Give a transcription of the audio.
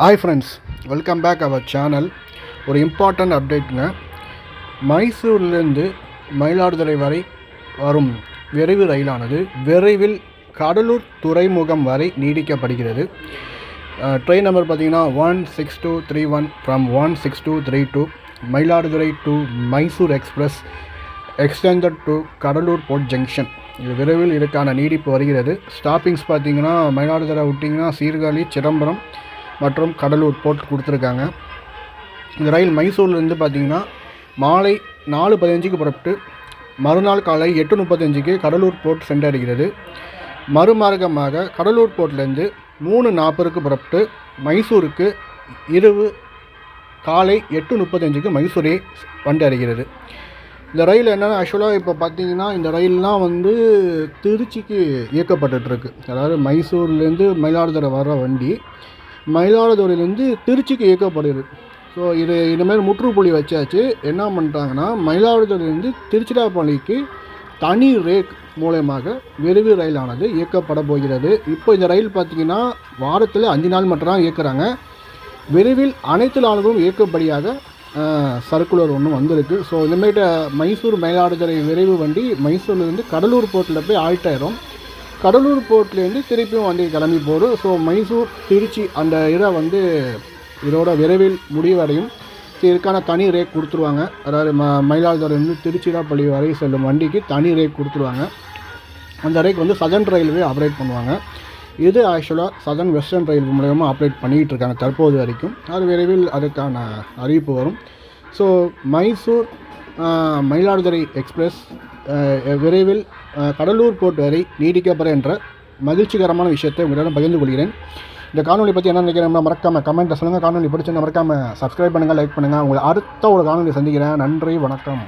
Hi friends welcome back our channel ஒரு important அப்டேட்டுங்க மைசூர்லேருந்து மயிலாடுதுறை வரை வரும் விரைவு ரயிலானது விரைவில் கடலூர் துறைமுகம் வரை நீடிக்கப்படுகிறது. ட்ரெயின் நம்பர் பார்த்தீங்கன்னா one six two three one from one six two three two Mayiladuthurai to Mysore express extended to Cuddalore port junction இது விரைவில் இதுக்கான நீடிப்பு வருகிறது. ஸ்டாப்பிங்ஸ் பார்த்தீங்கன்னா மயிலாடுதுறை விட்டிங்கன்னா சீர்காழி சிதம்பரம் மற்றும் கடலூர் போர்ட் கொடுத்துருக்காங்க. இந்த ரயில் மைசூர்லேருந்து பார்த்தீங்கன்னா மாலை நாலு பதினஞ்சுக்கு புறப்பட்டு மறுநாள் காலை எட்டு முப்பத்தஞ்சுக்கு கடலூர் போர்ட் சென்றடைகிறது மறுமார்க்கமாக கடலூர் போர்ட்லேருந்து மூணு நாற்பதுக்கு புறப்பட்டு மைசூருக்கு இரவு காலை எட்டு முப்பத்தஞ்சுக்கு மைசூரே வந்தடைகிறது இந்த ரயில் என்னென்னா ஆக்சுவலாக இப்போ பார்த்தீங்கன்னா இந்த ரயில்லாம் வந்து திருச்சிக்கு இயக்கப்பட்டுருக்கு அதாவது மைசூர்லேருந்து மயிலாடுதுறை வர வண்டி மயிலாடுதுறையிலேருந்து திருச்சிக்கு இயக்கப்படுகிறது. ஸோ இது இந்தமாதிரி முற்றுப்புள்ளி வச்சாச்சு. என்ன பண்ணிட்டாங்கன்னா மயிலாடுதுறையிலேருந்து திருச்சிராப்பள்ளிக்கு தனி ரேக் மூலயமாக விரைவு ரயிலானது இயக்கப்பட போகிறது. இப்போ இந்த ரயில் பார்த்திங்கன்னா வாரத்தில் அஞ்சு நாள் மட்டும் தான் இயக்குறாங்க. விரைவில் அனைத்து நாளும் இயக்கப்படியாக சர்க்குலர் ஒன்று வந்திருக்கு. ஸோ இந்தமாரி மைசூர் மயிலாடுதுறை விரைவு வண்டி மைசூர்லேருந்து கடலூர் போர்ட்டில் போய் ஆல்ட் ஆயிரும். கடலூர் போர்ட்லேருந்து திருப்பியும் வந்து கிளம்பி போகுது. ஸோ மைசூர் திருச்சி அந்த இதை வந்து இதோட விரைவில் முடிவடையும். ஸோ இதுக்கான தனி ரேக் கொடுத்துருவாங்க. அதாவது ம மயிலாடுதுறையிலிருந்து திருச்சிராப்பள்ளி வரை செல்லும் வண்டிக்கு தனி ரேக் கொடுத்துருவாங்க. அந்த ரேக் வந்து சதன் ரயில்வே ஆப்ரேட் பண்ணுவாங்க. இது ஆக்சுவலாக சதன் வெஸ்டர்ன் ரயில் மூலயமா ஆப்ரேட் பண்ணிகிட்டு இருக்காங்க தற்போது வரைக்கும். அது விரைவில் அதுக்கான அறிவிப்பு வரும். ஸோ மைசூர் மயிலாடுதுறை எக்ஸ்பிரஸ் விரைவில் கடலூர் போர்ட் வரை நீடிக்கப்பட என்ற மகிழ்ச்சிகரமான விஷயத்தை உங்களிடம் பகிர்ந்து கொள்கிறேன். இந்த காணொலி பற்றி என்ன நினைக்கிறேன் மறக்காமல் கமெண்ட்டை சொல்லுங்கள் காணொலி பிடிச்சிருந்தா மறக்காமல் சப்ஸ்கிரைப் பண்ணுங்கள் லைக் பண்ணுங்கள் உங்களை அடுத்த ஒரு காணொலி சந்திக்கிறேன். நன்றி வணக்கம்.